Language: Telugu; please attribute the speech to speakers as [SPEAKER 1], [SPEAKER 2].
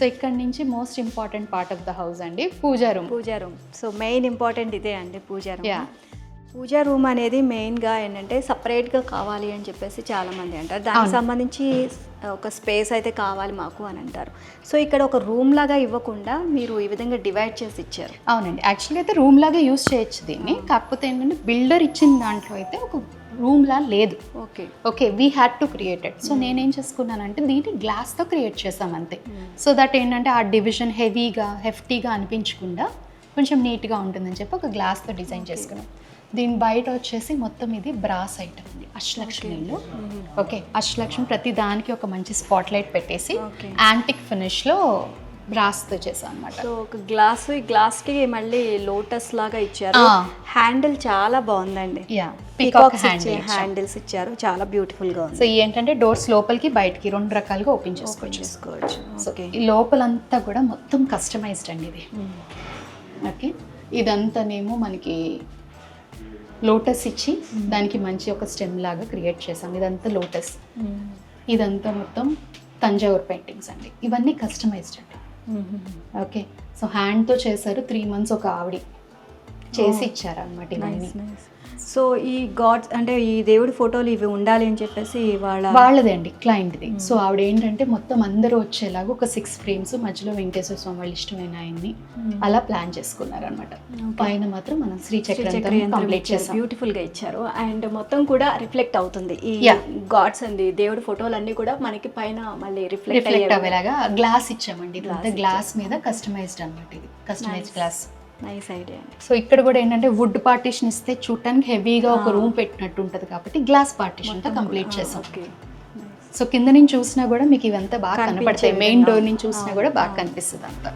[SPEAKER 1] సో ఇక్కడ నుంచి most important part of the house అండి puja room.
[SPEAKER 2] Puja room. So main important ఇదే అండి పూజా రూమ్. పూజా రూమ్ అనేది మెయిన్గా ఏంటంటే సపరేట్గా కావాలి అని చెప్పేసి చాలామంది అంటారు. దానికి. సంబంధించి ఒక స్పేస్ అయితే కావాలి మాకు అని అంటారు. సో ఇక్కడ ఒక రూమ్ లాగా ఇవ్వకుండా మీరు ఈ విధంగా డివైడ్ చేసి ఇచ్చారు.
[SPEAKER 1] అవునండి. యాక్చువల్గా అయితే రూమ్ లాగా యూస్ చేయొచ్చు దీన్ని. కాకపోతే ఏంటంటే బిల్డర్ ఇచ్చిన దాంట్లో అయితే ఒక రూమ్ లా లేదు.
[SPEAKER 2] Okay.
[SPEAKER 1] Okay we had to created so నేనేం చేసుకున్నానంటే దీన్ని గ్లాస్తో క్రియేట్ చేసాం అంతే. సో దట్ ఏంటంటే ఆ డివిజన్ హెవీగా హెఫ్టీగా అనిపించకుండా కొంచెం నీట్గా ఉంటుందని చెప్పి ఒక గ్లాస్తో డిజైన్ చేసుకున్నాం. దీని బయట వచ్చేసి మొత్తం ఇది బ్రాస్ ఐటమ్ ఉంది అష్టలక్ష్మిలో ఓకే. అష్టలక్ష్మి ప్రతి దానికి ఒక మంచి స్పాట్ లైట్ పెట్టేసి. యాంటిక్ ఫినిష్లో బ్రాస్తో చేసాం అనమాట
[SPEAKER 2] సో ఒక గ్లాస్ ఈ గ్లాస్కి మళ్ళీ లోటస్ లాగా ఇచ్చారు. హ్యాండిల్ చాలా బాగుందండి.
[SPEAKER 1] యా పికాక్
[SPEAKER 2] హ్యాండిల్స్ ఇచ్చారు. చాలా బ్యూటిఫుల్గా ఉంది.
[SPEAKER 1] సో ఏంటంటే డోర్స్ లోపలికి బయటికి రెండు రకాలుగా ఓపెన్ చేసుకోవచ్చు.
[SPEAKER 2] చేసుకోవచ్చు.
[SPEAKER 1] So
[SPEAKER 2] okay.
[SPEAKER 1] ఈ లోపలంతా కూడా మొత్తం కస్టమైజ్డ్ అండి ఇది. ఓకే ఇదంతానేమో మనకి లోటస్ ఇచ్చి దానికి మంచి ఒక స్టెమ్ లాగా క్రియేట్ చేసాం ఇదంతా లోటస్. ఇదంతా మొత్తం తంజావూర్ పెయింటింగ్స్ అండి. ఇవన్నీ కస్టమైజ్డ్ అండి. ఓకే. సో హ్యాండ్తో చేశారు త్రీ మంత్స్ ఒక ఆవిడ. చేసి ఇచ్చారు అనమాట ఇవన్నీ.
[SPEAKER 2] సో ఈ గాడ్స్ అంటే ఈ దేవుడి ఫోటోలు ఇవి ఉండాలి అని చెప్పేసి వాళ్ళ
[SPEAKER 1] వాళ్ళదే అండి క్లయింట్ది సో ఆవిడ ఏంటంటే మొత్తం అందరూ వచ్చేలాగా ఒక సిక్స్ ఫ్రేమ్స్ మధ్యలో వెంకటేశ్వర స్వామి వాళ్ళు ఇష్టమైన ఆయన్ని అలా ప్లాన్ చేసుకున్నారు అనమాట పైన మాత్రం మనం శ్రీచక్రంతో కంప్లీట్ చేసాం.
[SPEAKER 2] బ్యూటిఫుల్గా ఇచ్చారు. అండ్ మొత్తం కూడా రిఫ్లెక్ట్ అవుతుంది. ఈ. గాడ్స్ అండి దేవుడి ఫోటోలు అన్ని కూడా మనకి పైన మళ్ళీ రిఫ్లెక్ట్
[SPEAKER 1] అయ్యేలాగా గ్లాస్ ఇచ్చామండి. గ్లాస్ మీద కస్టమైజ్డ్ అనమాట ఇది. Customised glass
[SPEAKER 2] nice idea
[SPEAKER 1] so ఇక్కడ కూడా ఏంటంటే వుడ్ పార్టీషన్ ఇస్తే చూడటానికి హెవీగా ఒక రూమ్ పెట్టినట్టు ఉంటుంది కాబట్టి గ్లాస్ పార్టీషన్తో కంప్లీట్ చేసాం. సో కింద నుంచి చూసినా కూడా మీకు ఇవంతా బాగా కనపడతాయి. మెయిన్. డోర్ నుంచి చూసినా కూడా బాగా కనిపిస్తుంది అంతా.